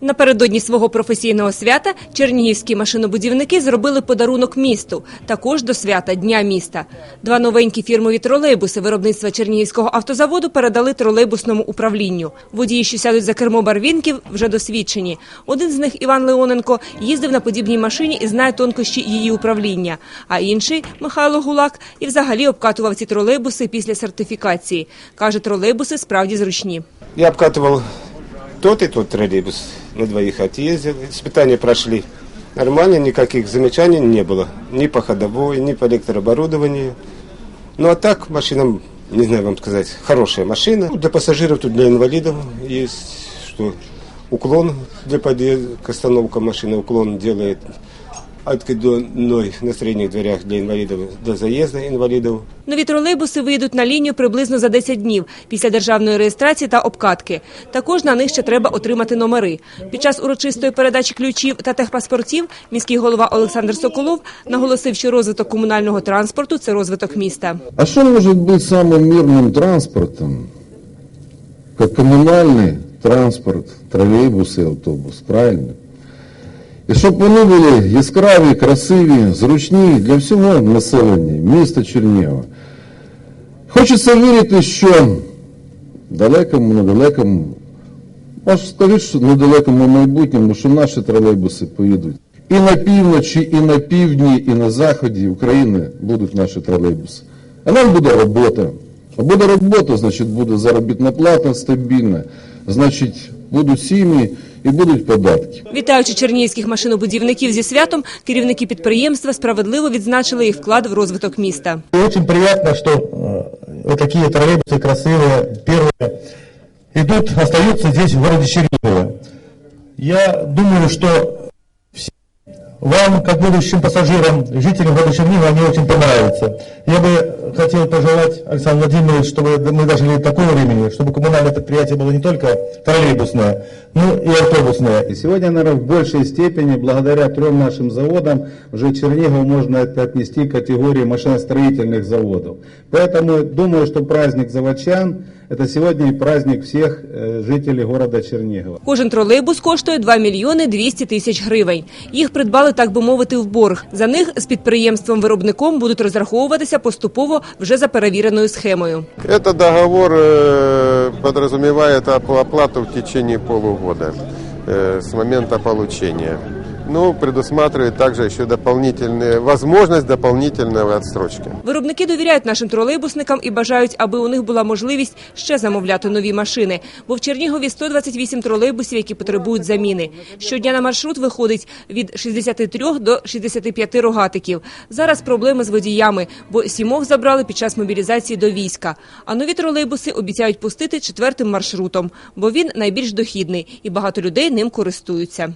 Напередодні свого професійного свята чернігівські машинобудівники зробили подарунок місту, також до свята Дня міста. Два новенькі фірмові тролейбуси виробництва Чернігівського автозаводу передали тролейбусному управлінню. Водії, що сядуть за кермо барвінків, вже досвідчені. Один з них, Іван Леоненко, їздив на подібній машині і знає тонкощі її управління. А інший, Михайло Гулак, і взагалі обкатував ці тролейбуси після сертифікації. Каже, тролейбуси справді зручні. Я обкатывал тот и тот троллейбус. На двоих отъездил. Испытания прошли нормально, никаких замечаний не было. Ни по ходовой, ни по электрооборудованию. Ну а так машина, не знаю вам сказать, хорошая машина. Ну, Для пассажиров, тут для инвалидов есть, что уклон для подъезда, к остановкам машины уклон делает откидной на средних дверях для инвалидов, до заезда инвалидов. Нові тролейбуси вийдуть на лінію приблизно за 10 днів після державної реєстрації та обкатки. Також на них ще треба отримати номери. Під час урочистої передачі ключів та техпаспортів міський голова Олександр Соколов наголосив, що розвиток комунального транспорту це розвиток міста. А что может быть самым мирным транспортом, как коммунальный транспорт, троллейбус и автобус, правильно? І щоб вони були яскраві, красиві, зручні для всього населення міста Чернігова. Хочеться вірити, що далекому, недалекому, можна сказати, що недалекому майбутньому, що наші тролейбуси поїдуть. І на півночі, і на півдні, і на заході України будуть наші тролейбуси. А нам буде робота. А буде робота, значить буде заробітна плата стабільна, значить будуть сім'ї і будуть податки. Вітаючи чернігівських машинобудівників зі святом, керівники підприємства справедливо відзначили їх вклад в розвиток міста. И очень приятно, что э, вот такие троллейбусы красивые, первые, идут, остаются здесь, в городе Чернигово. Я думаю, что все- вам, как будущим пассажирам, жителям города Чернигова, они очень понравятся. Я бы хотел пожелать, Александр Владимирович, чтобы мы дожили до такого времени, чтобы коммунальное предприятие было не только троллейбусное, но и автобусное. И сегодня, наверное, в большей степени, благодаря трем нашим заводам, уже Чернигов можно отнести к категории машиностроительных заводов. Поэтому думаю, что праздник заводчан – это сегодня и праздник всех э, жителей города Чернигова. Кожен тролейбус коштує 2 мільйони 200 тисяч гривень. Їх придбали, так би мовити, в борг. За них з підприємством-виробником будуть розраховуватися поступово вже за перевіреною схемою. Этот договор э, подразумевает оп- оплату в течение полугода э, с момента получения. Ну, предусматривает также еще дополнительные, возможность дополнительной отсрочки. Виробники довіряють нашим тролейбусникам і бажають, аби у них була можливість ще замовляти нові машини. Бо в Чернігові 128 тролейбусів, які потребують заміни. Щодня на маршрут виходить від 63 до 65 рогатиків. Зараз проблеми з водіями, бо сімох забрали під час мобілізації до війська. А нові тролейбуси обіцяють пустити четвертим маршрутом, бо він найбільш дохідний і багато людей ним користуються.